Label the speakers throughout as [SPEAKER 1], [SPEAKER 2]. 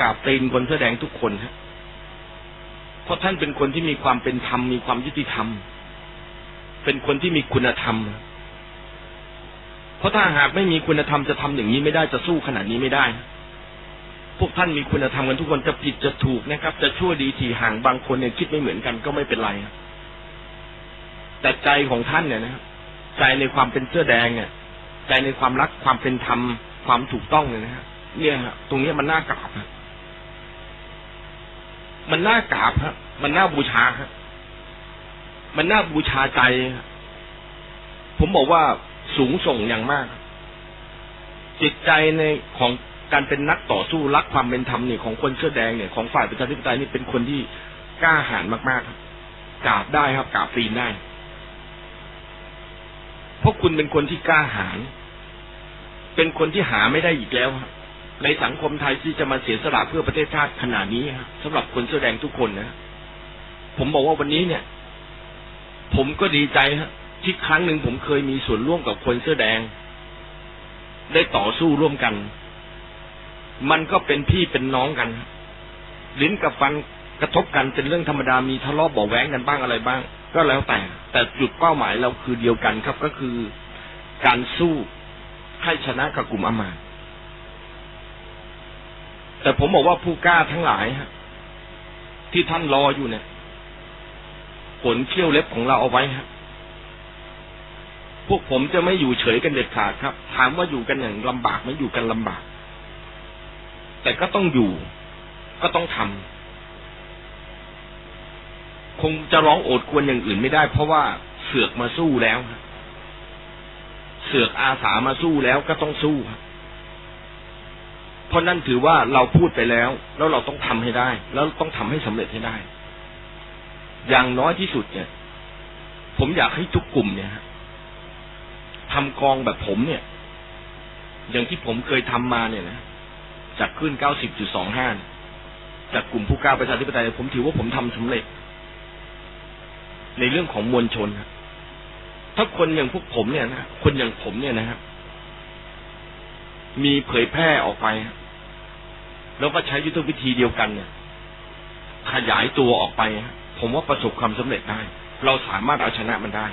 [SPEAKER 1] กราบตีนคนเสื้อแดงทุกคนฮะเพราะท่านเป็นคนที่มีความเป็นธรรมมีความยุติธรรม เป็นคนที่มีคุณธรรม เพราะถ้าหากไม่มีคุณธรรมจะทำอย่างนี้ไม่ได้จะสู้ขนาดนี้ไม่ได้ พวกท่านมีคุณธรรมกันทุกคนจะผิดจะถูกนะครับ จะชั่วดีทีห่างบางคนเนี่ยคิดไม่เหมือนกันก็ไม่เป็นไรแต่ใจของท่านเนี่ยนะครับใจในความเป็นเสื้อแดงเนี่ยใจในความรักความเป็นธรรมความถูกต้องเนี่ยนะฮะเนี่ยฮะตรงนี้มันน่ากราบฮะ มันน่ากราบฮะมันน่าบูชาฮะมันน่าบูชาใจ ผมบอกว่าสูงส่งอย่างมาก จิตใจในของการเป็นนักต่อสู้รักความเป็นธรรมเนี่ยของคนเสื้อแดงเนี่ยของฝ่ายประชาธิปไตยนี่เป็นคนที่กล้าหาญมากๆกราบได้ครับกราบตีนได้ เพราะคุณเป็นคนที่กล้าหาญเป็นคนที่หาไม่ได้อีกแล้ว ในสังคมไทยที่จะมาเสียสละเพื่อประเทศชาติขนาดนี้สำหรับคนเสื้อแดงทุกคนนะผมบอกว่าวันนี้เนี่ย ผมก็ดีใจฮะที่ครั้งหนึ่งผมเคยมีส่วนร่วมกับคนเสื้อแดง ได้ต่อสู้ร่วมกัน มันก็เป็นพี่เป็นน้องกัน ลิ้นกับฟันกระทบกันเป็นเรื่องธรรมดามีทะเลาะเบาแหวงกันบ้างอะไรบ้าง ก็แล้วแต่ แต่จุดเป้าหมายเราคือเดียวกันครับก็คือ การสู้ให้ชนะกับกลุ่มอมาต แต่ผมบอกว่าผู้กล้าทั้งหลายฮะที่ท่านรออยู่เนี่ยผลเขี้ยวเล็บของเราเอาไว้ฮะพวกผมจะไม่อยู่เฉยกันเด็ดขาดครับ ถามว่าอยู่กันอย่างลำบากไหมอยู่กันลำบาก แต่ก็ต้องอยู่ ก็ต้องทำคงจะร้องโอดควรอย่างอื่นไม่ได้ เพราะว่าเสือกมาสู้แล้ว เสือกอาสามาสู้แล้วก็ต้องสู้ เพราะนั่นถือว่าเราพูดไปแล้ว แล้วเราต้องทำให้ได้ แล้วต้องทำให้สำเร็จให้ได้ อย่างน้อยที่สุดเนี่ย ผมอยากให้ทุกกลุ่มเนี่ยทำกองแบบผมเนี่ย อย่างที่ผมเคยทำมาเนี่ยนะจากขึ้นเก้าสิบจุดสองห้าจากกลุ่มผู้กล้าประชาธิปไตยผมถือว่าผมทำสำเร็จ ในเรื่องของมวลชนถ้าคนอย่างพวกผมเนี่ยนะคนอย่างผมเนี่ยนะครับมีเผยแพร่ออกไป แล้วก็ใช้ยุทธวิธีเดียวกันเนี่ย ขยายตัวออกไปผมว่าประสบความสำเร็จได้ เราสามารถเอาชนะมันได้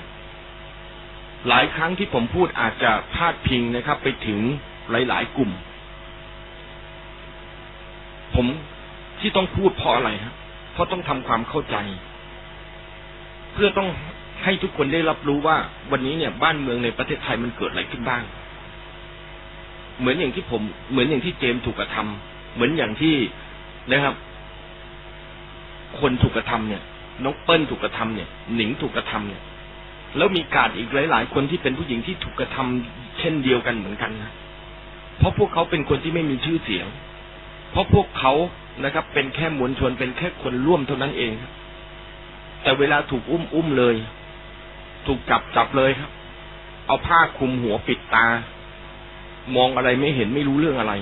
[SPEAKER 1] หลายครั้งที่ผมพูดอาจจะพาดพิงนะครับ ไปถึงหลาย ๆ กลุ่ม ผมที่ต้องพูดเพราะอะไรครับเพราะต้องทำความเข้าใจ เพื่อต้องให้ทุกคนได้รับรู้ว่าวันนี้เนี่ย บ้านเมืองในประเทศไทยมันเกิดอะไรขึ้นบ้าง เหมือนอย่างที่ผม เหมือนอย่างที่เจมถูกกระทำ เหมือนอย่างที่นะครับ คนถูกกระทำเนี่ยน้องเปิ้ลถูกกระทำเนี่ย หนิงถูกกระทำเนี่ย แล้วมีการอีกหลาย ๆ คนที่เป็นผู้หญิงที่ถูกกระทำเช่นเดียวกันเหมือนกันนะเพราะพวกเขาเป็นคนที่ไม่มีชื่อเสียง เพราะพวกเขานะครับ เป็นแค่มวลชนเป็นแค่คนร่วมเท่านั้นเองครับแต่เวลาถูกอุ้มอุ้มเลย ถูกจับจับเลยครับ เอาผ้าคลุมหัวปิดตา มองอะไรไม่เห็นไม่รู้เรื่องอะไร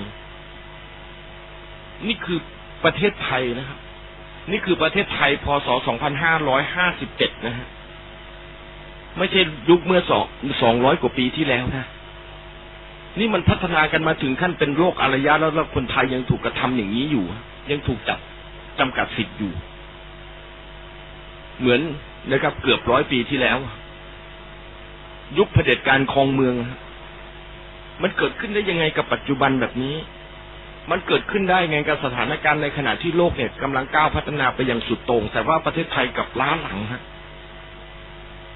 [SPEAKER 1] นี่คือประเทศไทยนะครับ นี่คือประเทศไทยพศ 2557 นะฮะ ไม่ใช่ยุคเมื่อสองสองร้อยกว่าปีที่แล้วนะ นี่มันพัฒนากันมาถึงขั้นเป็นโรคอารยะแล้วแล้วคนไทยยังถูกกระทำอย่างนี้อยู่ ยังถูกจับจำกัดสิทธิ์อยู่ เหมือนนะครับ เกือบร้อยปีที่แล้ว ยุคเผด็จการครองเมือง มันเกิดขึ้นได้ยังไงกับปัจจุบันแบบนี้ มันเกิดขึ้นได้ไงกับสถานการณ์ในขณะที่โลกเนี่ยกำลังก้าวพัฒนาไปอย่างสุดโต่งแต่ว่าประเทศไทยกับล้าหลังฮะ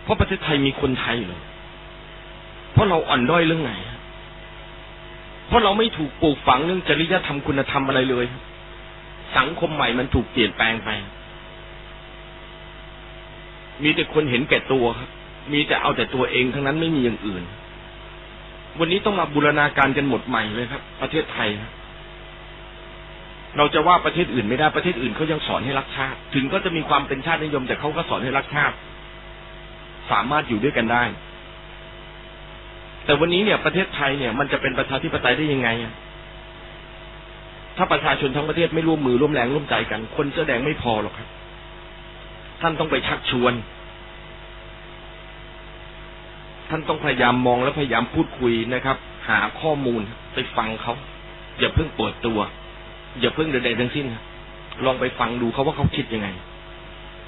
[SPEAKER 1] เพราะประเทศไทยมีคนไทยเหรอเพราะเราอ่อนด้อยเรื่องไหนเพราะเราไม่ถูกปลูกฝังเรื่องจริยธรรมคุณธรรมอะไรเลย สังคมใหม่มันถูกเปลี่ยนแปลงไป มีแต่คนเห็นแก่ตัวครับมีแต่เอาแต่ตัวเองทั้งนั้นไม่มีอย่างอื่น วันนี้ต้องมาบูรณาการกันหมดใหม่เลยครับ ประเทศไทย เราจะว่าประเทศอื่นไม่ได้ประเทศอื่นเขายังสอนให้รักชาติ ถึงก็จะมีความเป็นชาตินิยม แต่เขาก็สอนให้รักชาติ สามารถอยู่ด้วยกันได้ แต่วันนี้เนี่ยประเทศไทยเนี่ย มันจะเป็นประชาธิปไตยได้ยังไงถ้าประชาชนทั้งประเทศไม่ร่วมมือร่วมแรงร่วมใจกัน คนเสื้อแดงไม่พอหรอกครับ ท่านต้องไปชักชวน ท่านต้องพยายามมองและพยายามพูดคุยนะครับ หาข้อมูลไปฟังเขาอย่าเพิ่งเปิดตัว อย่าเพิ่งใดๆทั้งสิ้นครับลองไปฟังดูเขาว่าเขาคิดยังไง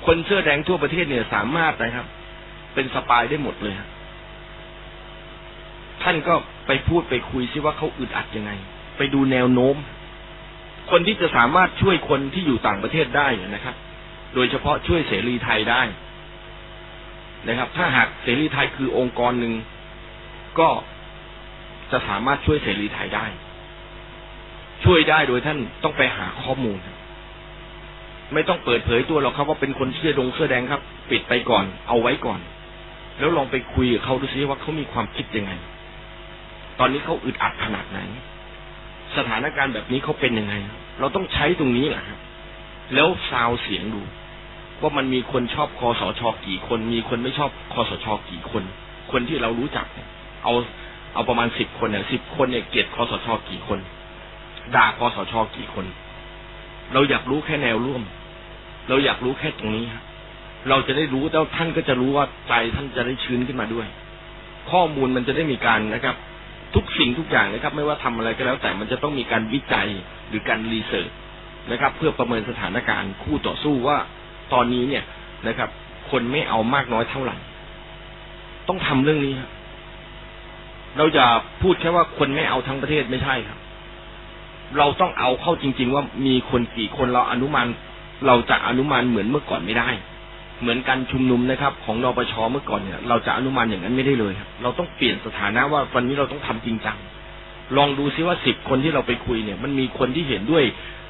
[SPEAKER 1] คนเสื้อแดงทั่วประเทศเนี่ยสามารถนะครับ เป็นสปายได้หมดเลยครับท่านก็ไปพูดไปคุยซิว่าเขาอึดอัดยังไง ไปดูแนวโน้ม คนที่จะสามารถช่วยคนที่อยู่ต่างประเทศได้นะครับ โดยเฉพาะช่วยเสรีไทยได้นะครับ ถ้าหากเสรีไทยคือองค์กรหนึ่งก็จะสามารถช่วยเสรีไทยได้ ช่วยได้โดยท่านต้องไปหาข้อมูล ไม่ต้องเปิดเผยตัวหรอกครับว่าเป็นคนเสื้อดงเสื้อแดงครับ ปิดไปก่อน เอาไว้ก่อน แล้วลองไปคุยกับเขาดูซิว่าเขามีความคิดยังไง ตอนนี้เขาอึดอัดขนาดไหน สถานการณ์แบบนี้เขาเป็นยังไง เราต้องใช้ตรงนี้แหละครับ แล้วซาวเสียงดูว่ามันมีคนชอบคอสชกี่คน มีคนไม่ชอบคอสชกี่คน คนที่เรารู้จักเนี่ยเอาเอาประมาณสิบคนเนี่ยสิบคนเนี่ยเกลียดคอสชกี่คน ด่าคอสชกี่คน เราอยากรู้แค่แนวร่วม เราอยากรู้แค่ตรงนี้ครับเราจะได้รู้แล้วท่านก็จะรู้ว่าใจท่านจะได้ชื้นขึ้นมาด้วย ข้อมูลมันจะได้มีการนะครับ ทุกสิ่งทุกอย่างนะครับ ไม่ว่าทำอะไรก็แล้ว แต่มันจะต้องมีการวิจัยหรือการรีเสิร์ชนะครับ เพื่อประเมินสถานการณ์คู่ต่อสู้ว่าตอนนี้เนี่ยนะครับ คนไม่เอามากน้อยเท่าไหร่ ต้องทำเรื่องนี้ครับเราอย่าพูดแค่ว่าคนไม่เอาทั้งประเทศไม่ใช่ครับ เราต้องเอาเข้าจริง ๆ ว่ามีคนกี่คนเราอนุมานเราจะอนุมานเหมือนเมื่อก่อนไม่ได้ เหมือนการชุมนุมนะครับ ของนปชเมื่อก่อนเนี่ย เราจะอนุมานอย่างนั้นไม่ได้เลยครับ เราต้องเปลี่ยนสถานะว่าวันนี้เราต้องทำจริงจังลองดูซิว่าสิบคนที่เราไปคุยเนี่ย มันมีคนที่เห็นด้วย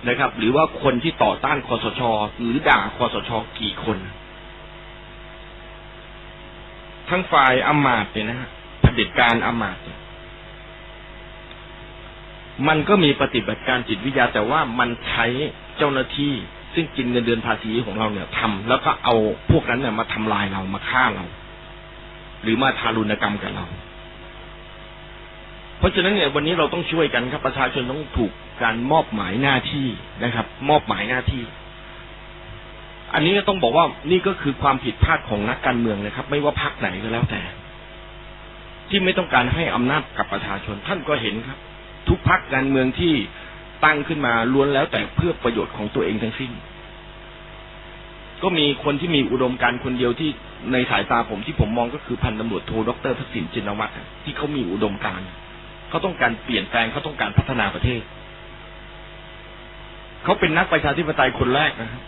[SPEAKER 1] นะครับ หรือว่าคนที่ต่อต้านคอสชหรือด่าคอสชกี่คน ทั้งฝ่ายอำมาตย์เนี่ยนะฮะเผด็จการอำมาตย์ มันก็มีปฏิบัติการจิตวิทยา แต่ว่ามันใช้เจ้าหน้าที่ ซึ่งกินเงินเดือนภาษีของเราเนี่ยทำแล้วก็เอาพวกนั้นเนี่ยมาทำลายเรามาฆ่าเรา หรือมาทารุณกรรมกับเรา เพราะฉะนั้นเนี่ยวันนี้เราต้องช่วยกันครับ ประชาชนต้องถูกการมอบหมายหน้าที่นะครับ มอบหมายหน้าที่ อันนี้ก็ต้องบอกว่านี่ก็คือความผิดพลาดของนักการเมืองนะครับ ไม่ว่าพรรคไหนก็แล้วแต่ ที่ไม่ต้องการให้อำนาจกับประชาชนท่านก็เห็นครับ ทุกพรรคการเมืองที่ตั้งขึ้นมาล้วนแล้วแต่เพื่อประโยชน์ของตัวเองทั้งสิ้น ก็มีคนที่มีอุดมการณ์คนเดียวที่ในสายตาผมที่ผมมองก็คือพันตำรวจโทดรทักษิณชินวัตรที่เขามีอุดมการณ์เขาต้องการเปลี่ยนแปลงเขาต้องการพัฒนาประเทศเขาเป็นนักประชาธิปไตยคนแรกนะครับ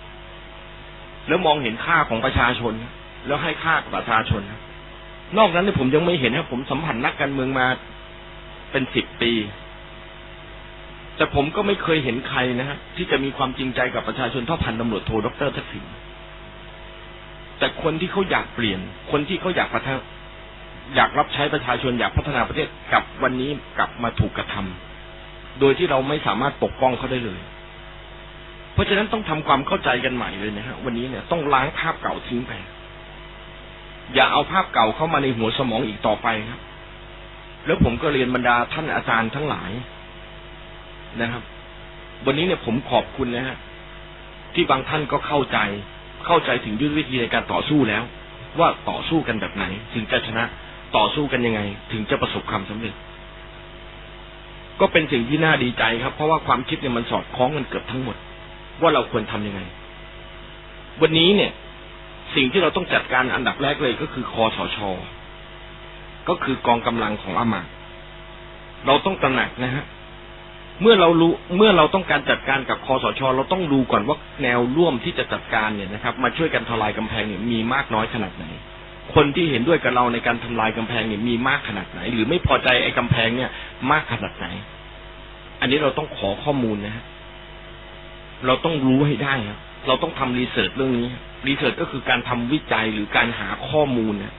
[SPEAKER 1] แล้วมองเห็นค่าของประชาชน แล้วให้ค่ากับประชาชน นอกนั้นเนี่ยผมยังไม่เห็นครับผมสัมผัสนักการเมืองมาเป็นสิบปี แต่ผมก็ไม่เคยเห็นใครนะฮะที่จะมีความจริงใจกับประชาชนเท่าพันตำรวจโทรดรทักษิณแต่คนที่เขาอยากเปลี่ยน คนที่เขาอยากพัฒนาอยากรับใช้ประชาชนอยากพัฒนาประเทศกับวันนี้กลับมาถูกกระทำโดยที่เราไม่สามารถปกป้องเขาได้เลย เพราะฉะนั้นต้องทำความเข้าใจกันใหม่เลยนะฮะวันนี้เนี่ยต้องล้างภาพเก่าทิ้งไป อย่าเอาภาพเก่าเข้ามาในหัวสมองอีกต่อไปครับ แล้วผมก็เรียนบรรดาท่านอาจารย์ทั้งหลาย นะครับ วันนี้เนี่ยผมขอบคุณนะฮะที่บางท่านก็เข้าใจ เข้าใจถึงยุทธวิธีในการต่อสู้แล้ว ว่าต่อสู้กันแบบไหน ถึงจะชนะต่อสู้กันยังไง ถึงจะประสบความสำเร็จ ก็เป็นสิ่งที่น่าดีใจครับ เพราะว่าความคิดเนี่ยมันสอดคล้องกันเกือบทั้งหมด ว่าเราควรทำยังไง วันนี้เนี่ย สิ่งที่เราต้องจัดการอันดับแรกเลยก็คือคอสช ก็คือกองกำลังของอามาเราต้องตระหนักนะฮะ เมื่อเรารู้เมื่อเราต้องการจัดการกับคอสชเราต้องดูก่อนว่าแนวร่วมที่จะจัดการเนี่ยนะครับ มาช่วยกันทลายกำแพงเนี่ยมีมากน้อยขนาดไหน คนที่เห็นด้วยกับเราในการทำลายกำแพงเนี่ยมีมากขนาดไหน หรือไม่พอใจไอ้กำแพงเนี่ย มากขนาดไหน อันนี้เราต้องขอข้อมูลนะฮะเราต้องรู้ให้ได้ครับเราต้องทำรีเสิร์ชเรื่องนี้รีเสิร์ชก็คือการทำวิจัยหรือการหาข้อมูลนะ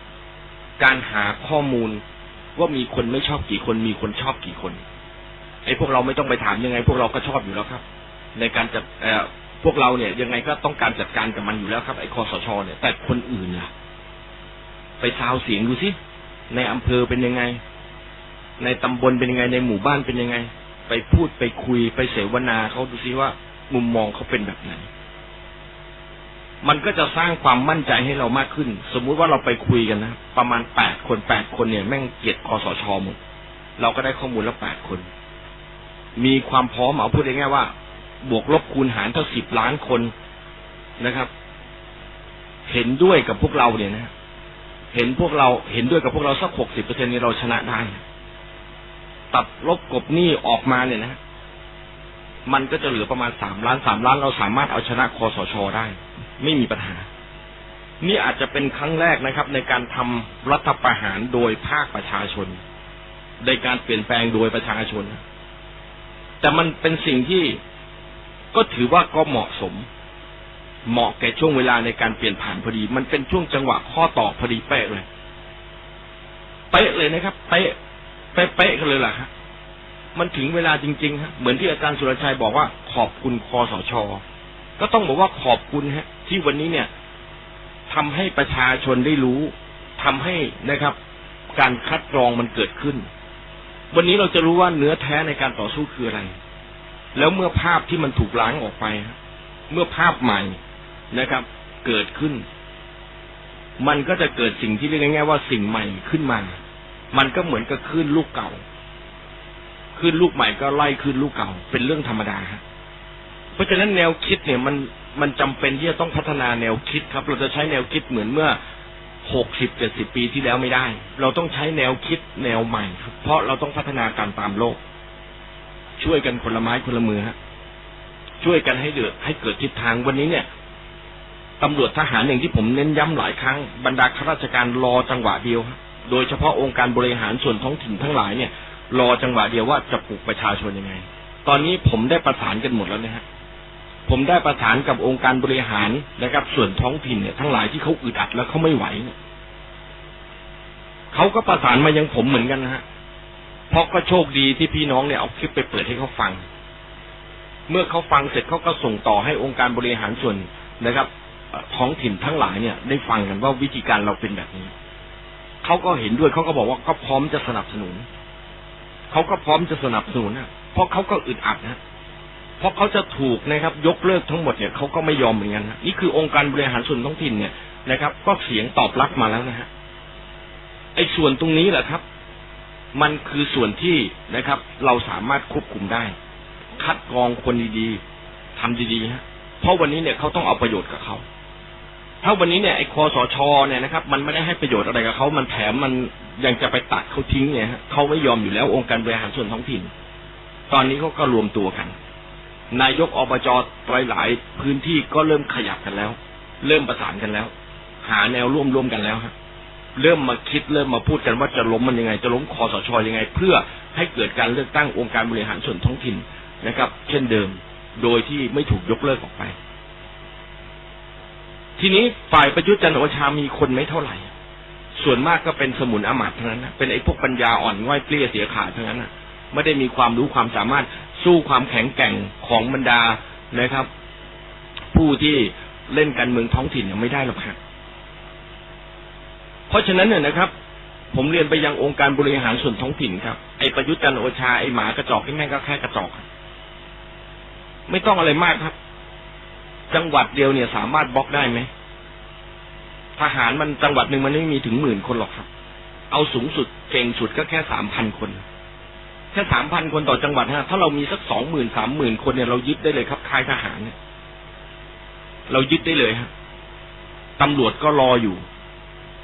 [SPEAKER 1] การหาข้อมูลว่ามีคนไม่ชอบกี่คนมีคนชอบกี่คน ไอ้พวกเราไม่ต้องไปถามยังไง พวกเราก็ชอบอยู่แล้วครับ ในการจัดพวกเราเนี่ย ยังไงก็ต้องการจัดการกับมันอยู่แล้วครับไอ้คอสชเนี่ย แต่คนอื่นล่ะ ไปซาวเสียงดูสิในอำเภอเป็นยังไง ในตำบลเป็นยังไง ในหมู่บ้านเป็นยังไง ไปพูดไปคุยไปเสวนาเขาดูซิว่า มุมมองเขาเป็นแบบไหนมันก็จะสร้างความมั่นใจให้เรามากขึ้น สมมุติว่าเราไปคุยกันนะ ประมาณแปดคนแปดคนเนี่ย แม่งเกลียดคอสชหมด เราก็ได้ข้อมูลแล้วแปดคน มีความพร้อมเอาพูดง่ายๆว่า บวกลบคูณหารเท่าสิบล้านคนนะครับ เห็นด้วยกับพวกเราเนี่ยนะเห็นพวกเราเห็นด้วยกับพวกเราสักหกสิบเปอร์เซ็นต์นี่เราชนะได้ ตัดลบกบหนี้ออกมาเนี่ยนะ มันก็จะเหลือประมาณสามล้านสามล้านเราสามารถเอาชนะคอสชได้ ไม่มีปัญหา นี่อาจจะเป็นครั้งแรกนะครับ ในการทำรัฐประหารโดยภาคประชาชน ในการเปลี่ยนแปลงโดยประชาชน แต่มันเป็นสิ่งที่ก็ถือว่าก็เหมาะสม เหมาะแก่ช่วงเวลาในการเปลี่ยนผ่านพอดี มันเป็นช่วงจังหวะข้อต่อพอดีเป๊ะเลยเป๊ะเลยนะครับเป๊ะเป๊ะเป๊ะกันเลยล่ะฮะมันถึงเวลาจริงๆฮะเหมือนที่อาจารย์สุรชัยบอกว่า ขอบคุณคอสช ก็ต้องบอกว่าขอบคุณฮะ ที่วันนี้เนี่ยทำให้ประชาชนได้รู้ทำให้นะครับ การคัดกรองมันเกิดขึ้น วันนี้เราจะรู้ว่าเนื้อแท้ในการต่อสู้คืออะไร แล้วเมื่อภาพที่มันถูกล้างออกไป เมื่อภาพใหม่นะครับ เกิดขึ้น มันก็จะเกิดสิ่งที่เรียกง่ายๆว่าสิ่งใหม่ขึ้นมา มันก็เหมือนกับคลื่นลูกเก่าคลื่นลูกใหม่ก็ไล่คลื่นลูกเก่า เป็นเรื่องธรรมดาฮะเพราะฉะนั้นแนวคิดเนี่ยมันมันจำเป็นที่จะต้องพัฒนาแนวคิดครับ เราจะใช้แนวคิดเหมือนเมื่อ หกสิบเจ็ดสิบปีที่แล้วไม่ได้ เราต้องใช้แนวคิดแนวใหม่ครับเพราะเราต้องพัฒนาการตามโลก ช่วยกันคนละไม้คนละมือฮะช่วยกันให้เดือดให้เกิดทิศทางวันนี้เนี่ยตำรวจทหารอย่างที่ผมเน้นย้ำหลายครั้งบรรดาข้าราชการรอจังหวะเดียว โดยเฉพาะองค์การบริหารส่วนท้องถิ่นทั้งหลายเนี่ย รอจังหวะเดียวว่าจะปลุกประชาชนยังไง ตอนนี้ผมได้ประสานกันหมดแล้วนะฮะ ผมได้ประสานกับองค์การบริหารนะครับ ส่วนท้องถิ่นเนี่ยทั้งหลายที่เขาอึดอัดแล้วเขาไม่ไหวเนี่ยเขาก็ประสานมายังผมเหมือนกันนะฮะเพราะก็โชคดีที่พี่น้องเนี่ยเอาคลิปไปเปิดให้เขาฟัง เมื่อเขาฟังเสร็จเขาก็ส่งต่อให้องค์การบริหารส่วนนะครับท้องถิ่นทั้งหลายเนี่ย ได้ฟังกันว่าวิธีการเราเป็นแบบนี้เขาก็เห็นด้วยเขาก็บอกว่าก็พร้อมจะสนับสนุนเขาก็พร้อมจะสนับสนุนนะเพราะเขาก็อึดอัดนะ เพราะเขาจะถูกนะครับ ยกเลิกทั้งหมดเนี่ยเขาก็ไม่ยอมเหมือนกันนี่คือองค์การบริหารส่วนท้องถิ่นเนี่ยนะครับ ก็เสียงตอบรับมาแล้วนะฮะไอ้ส่วนตรงนี้แหละครับ มันคือส่วนที่นะครับ เราสามารถควบคุมได้ คัดกรองคนดีๆทำดีๆฮะเพราะวันนี้เนี่ยเขาต้องเอาประโยชน์กับเขาถ้าวันนี้เนี่ยไอ้คอสชเนี่ยนะครับ มันไม่ได้ให้ประโยชน์อะไรกับเขามันแถมมันยังจะไปตัดเขาทิ้งเนี่ยฮะเขาไม่ยอมอยู่แล้วองค์การบริหารส่วนท้องถิ่น ตอนนี้เขาก็รวมตัวกัน นายกอบจหลายๆพื้นที่ก็เริ่มขยับกันแล้ว เริ่มประสานกันแล้ว หาแนวร่วมร่วมกันแล้วฮะเริ่มมาคิดเริ่มมาพูดกันว่าจะล้มมันยังไง จะล้มคอสชอยังไง เพื่อให้เกิดการเลือกตั้งองค์การบริหารส่วนท้องถิ่นนะครับ เช่นเดิม โดยที่ไม่ถูกยกเลิกออกไป ทีนี้ฝ่ายประยุทธ์จันทร์โอชามีคนไม่เท่าไหร่ ส่วนมากก็เป็นสมุนอมาตย์ทั้งนั้นนะเป็นไอ้พวกปัญญาอ่อนง่อยเปลี้ยเสียขาดทั้งนั้นนะไม่ได้มีความรู้ความสามารถ สู้ความแข็งแกร่งของบรรดานะครับ ผู้ที่เล่นการเมืองท้องถิ่นไม่ได้หรอกครับเพราะฉะนั้นเนี่ยนะครับ ผมเรียนไปยังองค์การบริหารส่วนท้องถิ่นครับไอ้ประยุทธ์จันโอชาไอ้หมากระจอกไอ้แม่งก็แค่กระจอกไม่ต้องอะไรมากครับ จังหวัดเดียวเนี่ยสามารถบล็อกได้ไหมทหารมันจังหวัดหนึ่งมันไม่มีถึงหมื่นคนหรอกครับ เอาสูงสุดเก่งสุดก็แค่สามพันคน แค่สามพันคนต่อจังหวัดฮะถ้าเรามีสักสองหมื่นสามหมื่นคนเนี่ยเรายึดได้เลยครับค่ายทหารเนี่ยเรายึดได้เลยฮะตำรวจก็รออยู่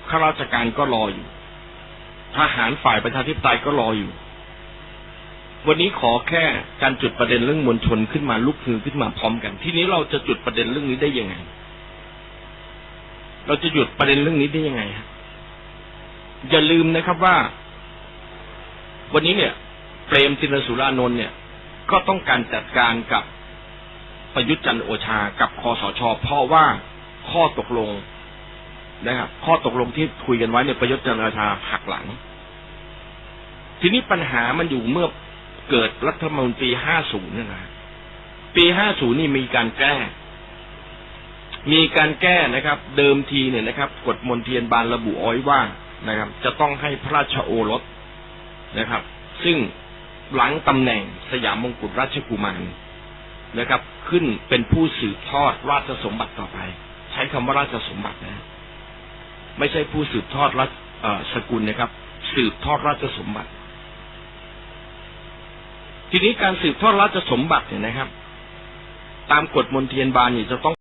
[SPEAKER 1] ข้าราชการก็รออยู่ทหารฝ่ายประชาธิปไตยก็รออยู่ วันนี้ขอแค่การจุดประเด็นเรื่องมวลชนขึ้นมาลุกฮือขึ้นมาพร้อมกัน ทีนี้เราจะจุดประเด็นเรื่องนี้ได้ยังไง เราจะหยุดประเด็นเรื่องนี้ได้ยังไงฮะอย่าลืมนะครับว่า วันนี้เนี่ย เปรมตินสุรานนท์เนี่ย ก็ต้องการจัดการกับประยุทธ์จันโอชากับคอสช เพราะว่าข้อตกลงนะครับ ข้อตกลงที่คุยกันไว้เนี่ยประยุทธ์จันโอชาหักหลัง ทีนี้ปัญหามันอยู่เมื่อเกิดรัฐธรรมนูญปี 50นี่นะปี 50 นี่มีการแก้ มีการแก้นะครับ เดิมทีเนี่ยนะครับ กฎมนเทียนบานระบุอาไว้ว่านะครับ จะต้องให้พระราชโอรสนะครับ ซึ่ง หลังตำแหน่งสยามมงกุฎราชกุมารนะครับ ขึ้นเป็นผู้สืบทอดราชสมบัติต่อไป ใช้คำว่าราชสมบัตินะ ไม่ใช่ผู้สืบทอดรัชสกุลนะครับ สืบทอดราชสมบัติ ทีนี้การสืบทอดราชสมบัติเนี่ยนะครับ ตามกฎมนเทียนบานเนี่ยจะต้อง